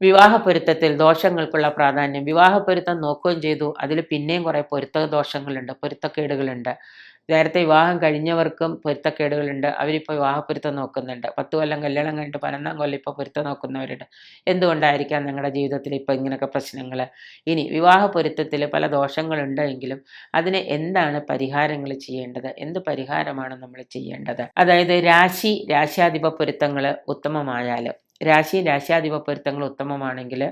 വിവാഹ പൊരുത്തത്തിൽ ദോഷങ്ങൾക്കുള്ള പ്രാധാന്യം. വിവാഹ പൊരുത്തം നോക്കുകയും ചെയ്തു. അതിൽ പിന്നെയും കുറേ പൊരുത്ത ദോഷങ്ങളുണ്ട് പൊരുത്തക്കേടുകളുണ്ട്. നേരത്തെ വിവാഹം കഴിഞ്ഞവർക്കും പൊരുത്തക്കേടുകളുണ്ട്. അവരിപ്പോൾ വിവാഹ പൊരുത്തം നോക്കുന്നുണ്ട്. പത്ത് കൊല്ലം കല്യാണം കഴിഞ്ഞിട്ട് പതിനൊന്നാം കൊല്ലം ഇപ്പോൾ പൊരുത്തം നോക്കുന്നവരുണ്ട്. എന്തുകൊണ്ടായിരിക്കാം നിങ്ങളുടെ ജീവിതത്തിൽ ഇപ്പോൾ ഇങ്ങനെയൊക്കെ പ്രശ്നങ്ങൾ? ഇനി വിവാഹ പൊരുത്തത്തിൽ പല ദോഷങ്ങളുണ്ടെങ്കിലും അതിന് എന്താണ് പരിഹാരങ്ങൾ ചെയ്യേണ്ടത്? എന്ത് പരിഹാരമാണ് നമ്മൾ ചെയ്യേണ്ടത്? അതായത് രാശി രാശ്യാധിപ പൊരുത്തങ്ങൾ ഉത്തമമായാൽ രാശി രാശിയാധിപ പൊരുത്തങ്ങൾ ഉത്തമമാണെങ്കിൽ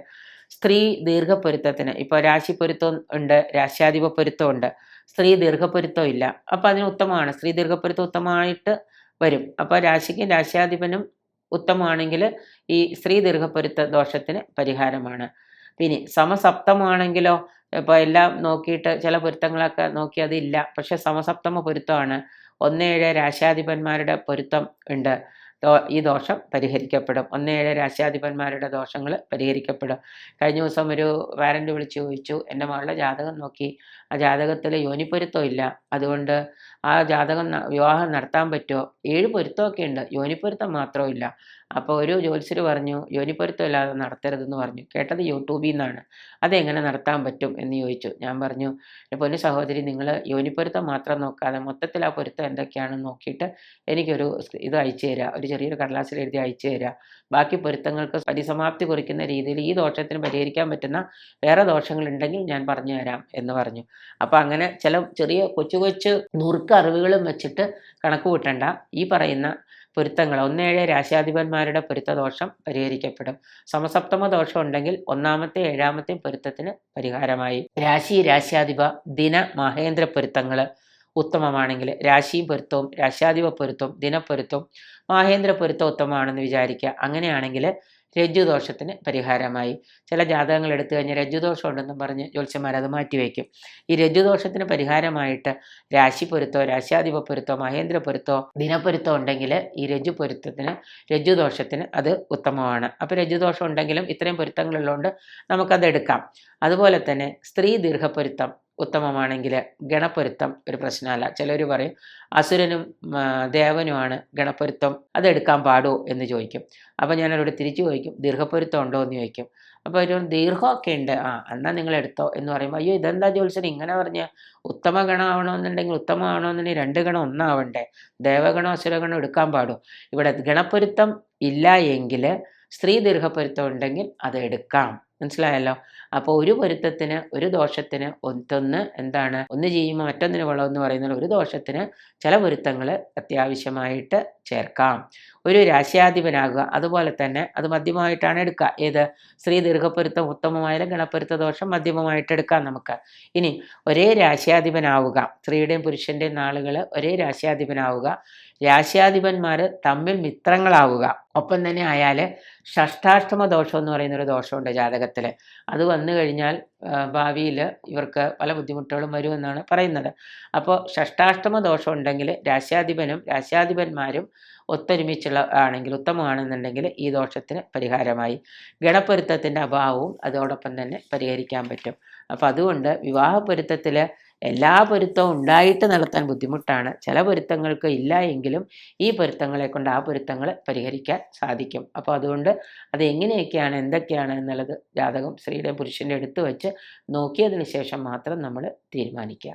സ്ത്രീ ദീർഘപ്പൊരുത്തത്തിന് ഇപ്പോൾ രാശി പൊരുത്തം ഉണ്ട് രാശ്യാധിപ പൊരുത്തം ഉണ്ട് സ്ത്രീ ദീർഘപ്പൊരുത്തം ഇല്ല. അപ്പോൾ അതിന് ഉത്തമമാണ് സ്ത്രീ ദീർഘപ്പൊരുത്തം ഉത്തമമായിട്ട് വരും. അപ്പോൾ രാശിക്കും രാശ്യാധിപനും ഉത്തമമാണെങ്കിൽ ഈ സ്ത്രീ ദീർഘപ്പൊരുത്ത ദോഷത്തിന് പരിഹാരമാണ്. പിന്നെ സമസപ്തമാണെങ്കിലോ ഇപ്പോൾ എല്ലാം നോക്കിയിട്ട് ചില പൊരുത്തങ്ങളൊക്കെ നോക്കി അതില്ല പക്ഷെ സമസപ്തമ പൊരുത്തമാണ്. ഒന്നേഴ് രാശാധിപന്മാരുടെ പൊരുത്തം ഉണ്ട്. ഈ ദോഷം പരിഹരിക്കപ്പെടും. ഒന്ന് ഏഴ് രാശ്യാധിപന്മാരുടെ ദോഷങ്ങൾ പരിഹരിക്കപ്പെടും. കഴിഞ്ഞ ദിവസം ഒരു വാരന്റ് വിളിച്ച് ചോദിച്ചു എന്റെ മകളുടെ ജാതകം നോക്കി. ആ ജാതകത്തിൽ യോനിപ്പൊരുത്തം ഇല്ല. അതുകൊണ്ട് ആ ജാതകം വിവാഹം നടത്താൻ പറ്റുമോ? ഏഴ് പൊരുത്തമൊക്കെ ഉണ്ട്. യോനിപ്പൊരുത്തം മാത്രമില്ല അപ്പോൾ ഒരു ജ്യോത്സ്യർ പറഞ്ഞു യോനിപ്പൊരുത്തം ഇല്ലാതെ നടത്തരുതെന്ന് പറഞ്ഞു. കേട്ടത് യൂട്യൂബിൽ നിന്നാണ്. അതെങ്ങനെ നടത്താൻ പറ്റും? എന്ന് ചോദിച്ചു. ഞാൻ പറഞ്ഞു പൊന്നു സഹോദരി നിങ്ങൾ യോനിപ്പൊരുത്തം മാത്രം നോക്കാതെ മൊത്തത്തിൽ ആ പൊരുത്തം എന്തൊക്കെയാണെന്ന് നോക്കിയിട്ട് എനിക്കൊരു ഇത് അയച്ചു തരാം. ഒരു ചെറിയൊരു കടലാസിൽ എഴുതി അയച്ചു തരിക ബാക്കി പൊരുത്തങ്ങൾക്ക് പരിസമാപ്തി കുറിക്കുന്ന രീതിയിൽ ഈ ദോഷത്തിന് പരിഹരിക്കാൻ പറ്റുന്ന വേറെ ദോഷങ്ങളുണ്ടെങ്കിൽ ഞാൻ പറഞ്ഞു തരാം എന്ന് പറഞ്ഞു. അപ്പോൾ അങ്ങനെ ചില ചെറിയ കൊച്ചു കൊച്ചു നുറുക്ക് അറിവുകളും വെച്ചിട്ട് കണക്ക് കൂട്ടണ്ട. ഈ പറയുന്ന പൊരുത്തങ്ങൾ ഒന്നേഴ് രാശാധിപന്മാരുടെ പൊരുത്തദോഷം പരിഹരിക്കപ്പെടും. സമസപ്തമ ദോഷം ഉണ്ടെങ്കിൽ ഒന്നാമത്തെ ഏഴാമത്തെയും പൊരുത്തത്തിന് പരിഹാരമായി. രാശി രാശ്യാധിപ ദിന മഹേന്ദ്ര പൊരുത്തങ്ങൾ ഉത്തമമാണെങ്കിൽ രാശിയും പൊരുത്തവും രാശാധിപ പൊരുത്തവും ദിനപ്പൊരുത്തവും മഹേന്ദ്ര പൊരുത്തം ഉത്തമമാണെന്ന് വിചാരിക്കുക. അങ്ങനെയാണെങ്കിൽ രജ്ജുദോഷത്തിന് പരിഹാരമായി. ചില ജാതകങ്ങൾ എടുത്തു കഴിഞ്ഞാൽ രജ്ജുദോഷം ഉണ്ടെന്നും പറഞ്ഞ് ജ്യോത്സ്യന്മാർ അത് മാറ്റിവെക്കും ഈ രജ്ജുദോഷത്തിന് പരിഹാരമായിട്ട് രാശി പൊരുത്തോ രാശ്യാധിപ പൊരുത്തോ മഹേന്ദ്ര പൊരുത്തോ ദിനപ്പൊരുത്തോ ഉണ്ടെങ്കിൽ ഈ രജ്ജു പൊരുത്തത്തിന് രജ്ജുദോഷത്തിന് അത് ഉത്തമമാണ്. അപ്പോൾ രജ്ജുദോഷം ഉണ്ടെങ്കിലും ഇത്രയും പൊരുത്തങ്ങളുള്ളതുകൊണ്ട് നമുക്കത് എടുക്കാം അതുപോലെ തന്നെ സ്ത്രീ ദീർഘപ്പൊരുത്തം ഉത്തമമാണെങ്കിൽ ഗണപ്പൊരുത്തം ഒരു പ്രശ്നമല്ല. ചിലർ പറയും അസുരനും ദേവനുമാണ് ഗണപ്പൊരുത്തം അതെടുക്കാൻ പാടുമോ എന്ന് ചോദിക്കും. അപ്പോൾ ഞാൻ അവരോട് തിരിച്ചു ചോദിക്കും ദീർഘപ്പൊരുത്തം ഉണ്ടോ? എന്ന് ചോദിക്കും. അപ്പോൾ ഒരു ദീർഘമൊക്കെ ഉണ്ട്. ആ എന്നാൽ നിങ്ങൾ എടുത്തോ? എന്ന് പറയുമ്പോൾ അയ്യോ ഇതെന്താ ജോത്സൻ ഇങ്ങനെ പറഞ്ഞ ഉത്തമ ഗണം ആവണമെന്നുണ്ടെങ്കിൽ ഉത്തമമാവണമെന്നുണ്ടെങ്കിൽ രണ്ട് ഗണം ഒന്നാവണ്ടേ? ദേവഗണം അസുരഗണം എടുക്കാൻ പാടും? ഇവിടെ ഗണപ്പൊരുത്തം ഇല്ല എങ്കിൽ സ്ത്രീ ദീർഘപ്പൊരുത്തം ഉണ്ടെങ്കിൽ അത് എടുക്കാം. മനസ്സിലായല്ലോ? അപ്പോൾ ഒരു പൊരുത്തത്തിന് ഒരു ദോഷത്തിന് ഒത്തൊന്ന് എന്താണ്? ഒന്ന് ചെയ്യുമ്പോൾ മറ്റൊന്നിന് എന്ന് പറയുന്നത് ഒരു ദോഷത്തിന് ചില പൊരുത്തങ്ങൾ അത്യാവശ്യമായിട്ട് ചേർക്കാം. ഒരു രാശ്യാധിപനാകുക അതുപോലെ തന്നെ അത് മധ്യമമായിട്ടാണ് എടുക്കുക. ഏത്? സ്ത്രീ ദീർഘപ്പൊരുത്തം ഉത്തമമായാലും ഗണപ്പൊരുത്ത ദോഷം മധ്യമമായിട്ട് എടുക്കാം നമുക്ക്. ഇനി ഒരേ രാശ്യാധിപനാവുക സ്ത്രീയുടെയും പുരുഷന്റെയും നാളുകൾ ഒരേ രാശ്യാധിപനാവുക. രാശ്യാധിപന്മാർ തമ്മിൽ മിത്രങ്ങളാവുക. ഒപ്പം തന്നെ ആയാൽ ഷഷ്ടാഷ്ടമ ദോഷം എന്ന് പറയുന്ന ഒരു ദോഷമുണ്ട് ജാതകത്തിൽ അത് വന്നു കഴിഞ്ഞാൽ ഭാവിയിൽ ഇവർക്ക് പല ബുദ്ധിമുട്ടുകളും വരുമെന്നാണ് പറയുന്നത്. അപ്പോൾ ഷഷ്ടാഷ്ടമ ദോഷം ഉണ്ടെങ്കിൽ രാശ്യാധിപനും രാശ്യാധിപന്മാരും ഒത്തൊരുമിച്ചുള്ള ആണെങ്കിൽ ഉത്തമമാണെന്നുണ്ടെങ്കിൽ ഈ ദോഷത്തിന് പരിഹാരമായി. ഗണപ്പൊരുത്തത്തിന്റെ അഭാവവും അതോടൊപ്പം തന്നെ പരിഹരിക്കാൻ പറ്റും. അപ്പോൾ അതുകൊണ്ട് വിവാഹ പൊരുത്തത്തിൽ എല്ലാ പൊരുത്തവും ഉണ്ടായിട്ട് നടത്താൻ ബുദ്ധിമുട്ടാണ്. ചില പൊരുത്തങ്ങൾക്ക് ഇല്ല എങ്കിലും ഈ പൊരുത്തങ്ങളെ കൊണ്ട് ആ പൊരുത്തങ്ങൾ പരിഹരിക്കാൻ സാധിക്കും. അപ്പോൾ അതുകൊണ്ട് അത് എങ്ങനെയൊക്കെയാണ് എന്തൊക്കെയാണ് എന്നുള്ളത് ജാതകം സ്ത്രീയുടെ പുരുഷന്റെ എടുത്തു വെച്ച് നോക്കിയതിന് ശേഷം മാത്രം നമ്മൾ തീരുമാനിക്കുക.